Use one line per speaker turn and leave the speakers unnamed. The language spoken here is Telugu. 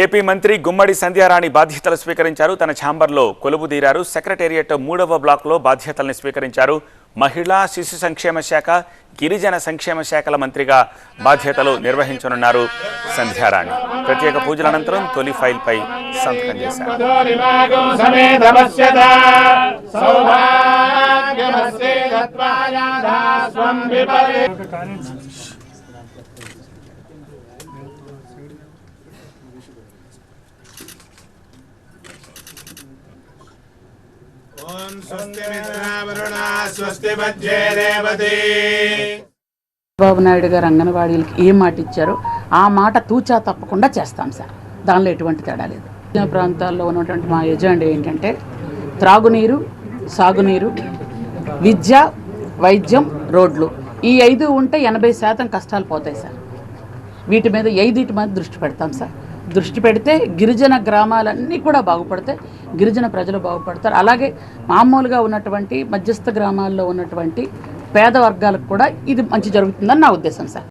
ఏపీ మంత్రి గుమ్మడి సంధ్యారాణి బాధ్యతలు స్వీకరించారు. తన ఛాంబర్లో కొలువుదీరారు. సెక్రటేరియట్ మూడవ బ్లాక్లో బాధ్యతల్ని స్వీకరించారు. మహిళా శిశు సంక్షేమ శాఖ గిరిజన సంక్షేమ శాఖల మంత్రిగా బాధ్యతలు నిర్వహించనున్నారు సంధ్యారాణి. ప్రత్యేక పూజల అనంతరం తొలి ఫైల్పై సంతకం చేశారు.
బాబు నాయుడు గారు అంగన్వాడీలకి ఏ మాట ఇచ్చారో ఆ మాట తూచా తప్పకుండా చేస్తాం సార్. దానిలో ఎటువంటి తేడా లేదు. గ్రామీణ ప్రాంతాల్లో ఉన్నటువంటి మా ఎజెండా ఏంటంటే త్రాగునీరు సాగునీరు విద్య వైద్యం రోడ్లు. ఈ ఐదు ఉంటే ఎనభై శాతం కష్టాలు పోతాయి సార్. వీటి మీద ఐదుటి మీద దృష్టి పెడతాం సార్. దృష్టి పెడితే గిరిజన గ్రామాలన్నీ కూడా బాగుపడతాయి. గిరిజన ప్రజలు బాగుపడతారు. అలాగే మామూలుగా ఉన్నటువంటి మధ్యస్థ గ్రామాల్లో ఉన్నటువంటి పేద వర్గాలకు కూడా ఇది మంచి జరుగుతుందని నా ఉద్దేశం సార్.